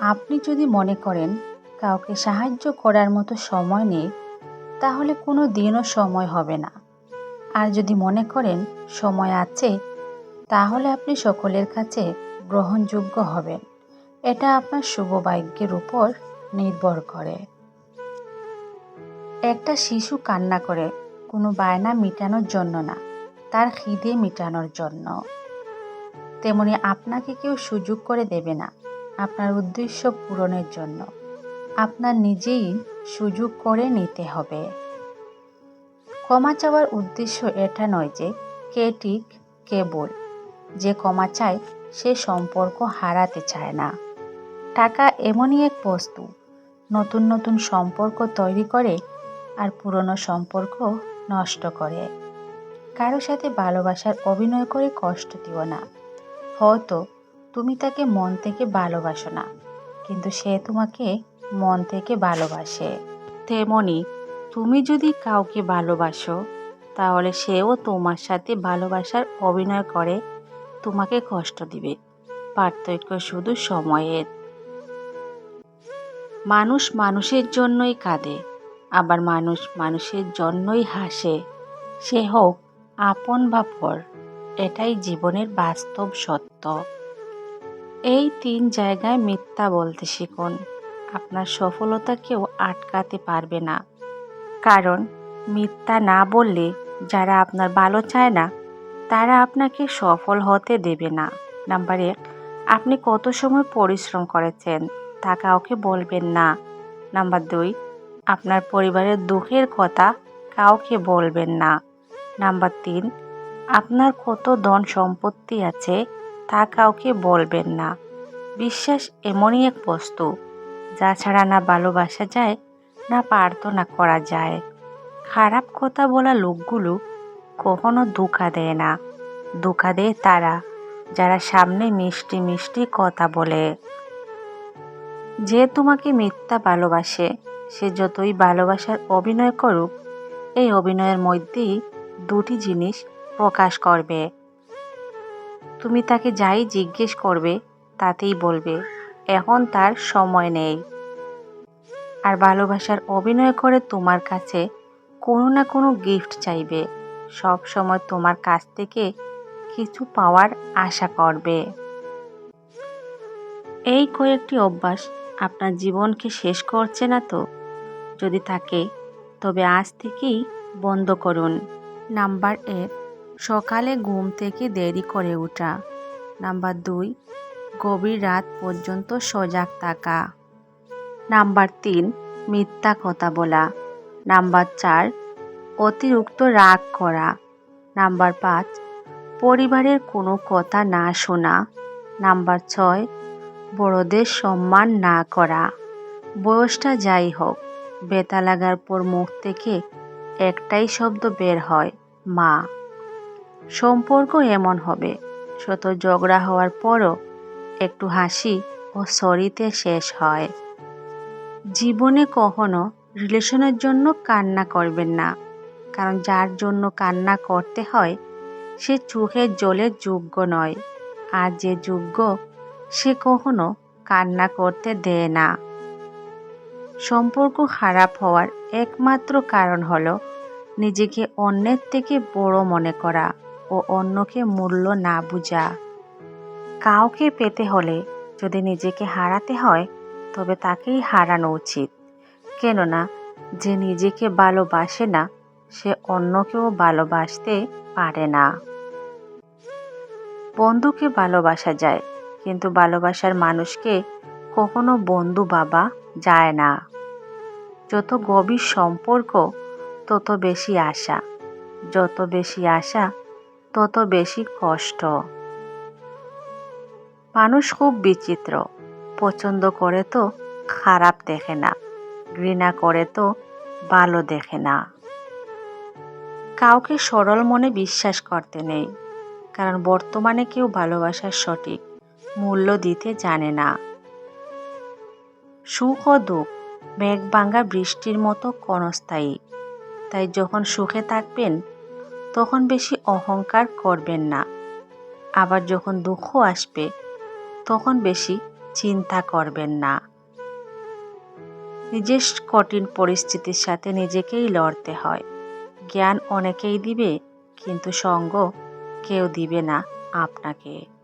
আপনি যদি মনে করেন কাউকে সাহায্য করার মতো সময় নেই, তাহলে কোনো দিনও সময় হবে না। আর যদি মনে করেন সময় আছে, তাহলে আপনি সকলের কাছে গ্রহণযোগ্য হবেন। এটা আপনার শুভ ভাগ্যের উপর নির্ভর করে। একটা শিশু কান্না করে কোনো বায়না মেটানোর জন্য না, তার খিদে মেটানোর জন্য। তেমনি আপনাকে কেউ সুযোগ করে দেবে না। আপনার উদ্দেশ্য পূরণের জন্য। আপনার নিজেই সুযোগ করে নিতে হবে। ক্ষমা চাওয়ার উদ্দেশ্য এটা নয় যে কে ঠিক, কে ভুল। যে ক্ষমা চায়, সে সম্পর্ক হারাতে চায় না। টাকা এমনই এক বস্তু। নতুন নতুন সম্পর্ক তৈরি করে আর পুরনো সম্পর্ক নষ্ট করে। কারও সাথে ভালোবাসার অভিনয় করে কষ্ট দিও না। হয়তো তুমি তাকে মন থেকে ভালোবাসো না, কিন্তু সে তোমাকে মন থেকে ভালোবাসে। তেমনি, তুমি যদি কাউকে ভালোবাসো, তাহলে সেও তোমার সাথে ভালোবাসার অভিনয় করে, তোমাকে কষ্ট দিবে। পার্থক্য শুধু সময়ের। মানুষ মানুষের জন্যই কাঁদে, আবার মানুষ মানুষের জন্যই হাসে। সে হোক আপন বা পর, এটাই জীবনের বাস্তব সত্য। এই তিন জায়গায় মিথ্যা বলতে শিখুন। আপনার সফলতা কেউ আটকাতে পারবে না। কারণ মিথ্যা না বললে যারা আপনার ভালো চায় না, তারা আপনাকে সফল হতে দেবে না। নাম্বার এক, আপনি কত সময় পরিশ্রম করেছেন তা কাউকে বলবেন না। নাম্বার দুই, আপনার পরিবারের দুঃখের কথা কাউকে বলবেন না। নাম্বার তিন, আপনার কত ধন সম্পত্তি আছে তা কাউকে বলবেন না। বিশ্বাস এমনই এক বস্তু, যা ছাড়া না ভালোবাসা যায়, না প্রার্থনা করা যায়। খারাপ কথা বলা লোকগুলো কখনো ধোকা দেয় না। ধোকা দেয় তারা, যারা সামনে মিষ্টি মিষ্টি কথা বলে। যে তোমাকে মিথ্যা ভালোবাসে, সে যতই ভালোবাসার অভিনয় করুক, এই অভিনয়ের মধ্যেই দুটি জিনিস প্রকাশ করবে। তুমি তাকে যাই জিজ্ঞেস করবে, তাতেই বলবে, এখন তার সময় নেই। আর ভালোবাসার অভিনয় করে তোমার কাছে কোনো না কোনো গিফট চাইবে, সব সময় তোমার কাছ থেকে কিছু পাওয়ার আশা করবে। এই কয়েকটি অভ্যাস আপনার জীবনকে শেষ করছে না তো? যদি থাকে, তবে আজ থেকেই বন্ধ করুন। নাম্বার এক। সকালে ঘুম থেকে দেরি করে ওঠা। নাম্বার দুই, গভীর রাত পর্যন্ত সজাগ থাকা। নাম্বার তিন, মিথ্যা কথা বলা। নাম্বার চার, অতিরিক্ত রাগ করা। নাম্বার পাঁচ, পরিবারের কোনো কথা না শোনা। নাম্বার ছয়, বড়দের সম্মান না করা। বয়সটা যাই হোক, বেতা লাগার পর মুখ থেকে একটাই শব্দ বের হয়, মা। সম্পর্ক এমন হবে। শত ঝগড়া হওয়ার পরও একটু হাসি ও সরিতে শেষ হয়। জীবনে কখনো রিলেশনের জন্য কান্না করবেন না, কারণ যার জন্য কান্না করতে হয়, সে চোখের জলের যোগ্য নয়। আর যে যোগ্য, সে কখনো কান্না করতে দেয় না। সম্পর্ক খারাপ হওয়ার একমাত্র কারণ হলো নিজেকে অন্যের থেকে বড় মনে করা। ও অন্যকে মূল্য না বোঝা। কাউকে পেতে হলে যদি নিজেকে হারাতে হয়, তবে তাকেই হারানো উচিত। কেননা, যে নিজেকে ভালোবাসে না, সে অন্যকেও ভালোবাসতে পারে না। বন্ধুকে ভালোবাসা যায়, কিন্তু ভালোবাসার মানুষকে কখনো বন্ধু বাবা যায় না। যত গভীর সম্পর্ক, তত বেশি আশা। যত বেশি আশা তত বেশি কষ্ট। মানুষ খুব বিচিত্র। পছন্দ করে তো, খারাপ দেখে না। ঘৃণা করে তো, ভালো দেখে না। কাউকে সরল মনে বিশ্বাস করতে নেই। কারণ বর্তমানে কেউ ভালোবাসার সঠিক মূল্য দিতে জানে না। সুখ ও দুঃখ মেঘ বৃষ্টির মতো ক্ষণস্থায়ী। তাই যখন সুখে থাকবেন তখন বেশি অহংকার করবেন না। আবার যখন দুঃখ আসবে, তখন বেশি চিন্তা করবেন না। নিজের কঠিন পরিস্থিতির সাথে নিজেকেই লড়তে হয়। জ্ঞান অনেকেই দিবে, কিন্তু সঙ্গ কেউ দিবে না আপনাকে।